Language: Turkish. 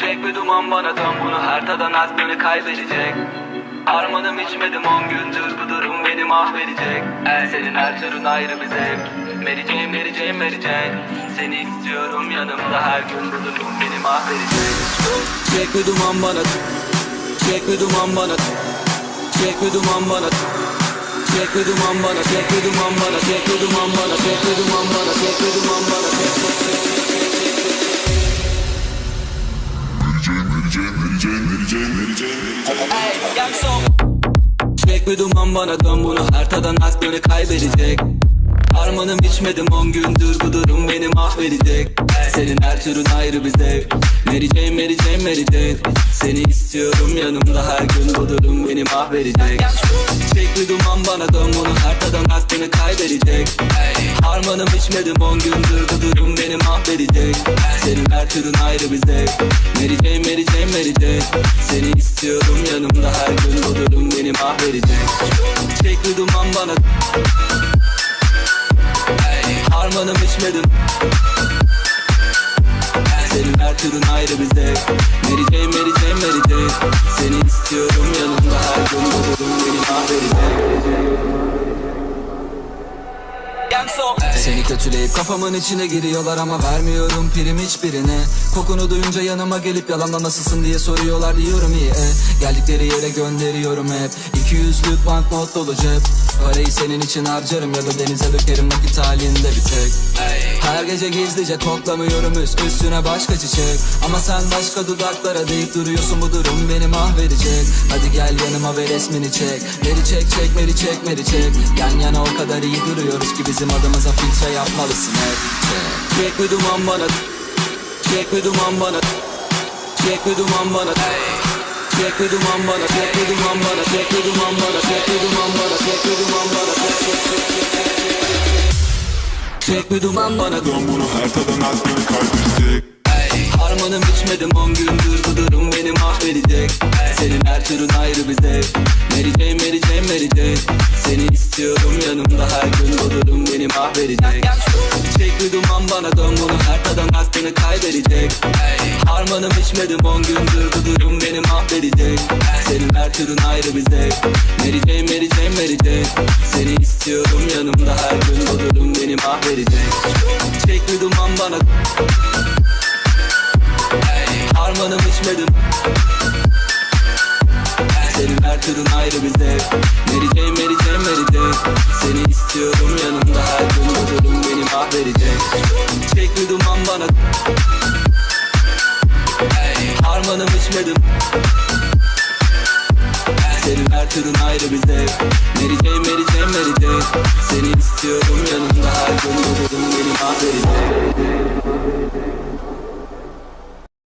Çek bir duman bana dön bunu her tadan aklını kaybedecek. Harmanım içmedim on gündür bu durum beni mahvedecek. El senin her türün ayrı bir zevk. Jane, Mary Jane Seni istiyorum yanımda her gün bu durum beni mahvedecek. Çek bir duman bana Çek bir duman bana Çek bir duman bana Çek bir duman bana, çek bir duman bana, çek bir duman bana, çek bir duman bana, çek bir duman bana, çek çek çek çek çek çek Çek bir duman bana dön bunu. Her tadan aklını kaybedecek. Harmanım içmedim on gündür bu durum beni mahvedecek. Senin her türün ayrı bir zevk. Mary Jane, Mary Seni istiyorum yanımda her gün bu durum beni mahvedecek. Çek duman bana dön bunu. Her tadan aklını kaybedecek Harmanım içmedim on gündür bu durum beni mahvedecek. Senin her türün ayrı bir zevk. Mary Jane, Mary Jane, Mary Jane. Seni istiyorum yanımda her gün bu durum beni mahvedecek. Çek bir duman bana. Harmanım içmedim. Senin her türün ayrı bir zevk. Mary Jane, Mary Jane, Mary Jane. Seni istiyorum yanımda her kötüleyip kafamın içine giriyorlar ama vermiyorum prim hiçbirine. Kokunu duyunca yanıma gelip yalanla nasılsın diye soruyorlar. Diyorum iyi e. Geldikleri yere gönderiyorum hep. 200'lük banknot dolu cep. Parayı senin için harcarım ya da denize dökerim vakit halinde bir tek. Her gece gizlice koklamıyorum üst üstüne başka çiçek. Ama sen başka dudaklara deyip duruyorsun bu durum beni mahvedecek. Hadi gel yanıma ve resmini çek. Meri çek çek meri çek meri çek. Yan yana o kadar iyi duruyoruz ki bizim adımıza filtre yapmalısın Çek, çek bir duman bana Çek bir duman bana Çek bir duman bana Çek bir duman bana, çek bir duman bana, çek bir duman bana, çek bir duman bana, çek bir duman bana, Çek bir duman bana, Dön bunu her tadan aklını kaybedecek Harmanım içmedim on gündür bu durum beni mahvedecek. Senin her türün ayrı bir zevk Mary Jane, Mary Jane, Mary Jane istiyorum yanımda her gün bu durum beni mahvedecek Çek duman bana dön bunu her tadan aklını kaybedecek. Harmanım içmedim on gündür bu durum beni mahvedecek Senin her türün ayrı bir zevk Mary Jane, Mary Jane, Mary Jane Seni istiyorum yanımda her gün bu durum beni mahvedecek Çek duman bana Harmanım içmedim. Senin her türün ayrı Jane, Mary Jane, Bana. Harmanım içmedim. Senin her türün ayrı bir zevk Mary Jane, Mary Jane, Mary Jane Seni istiyorum yanımda her gün. Bu durum beni mahvedecek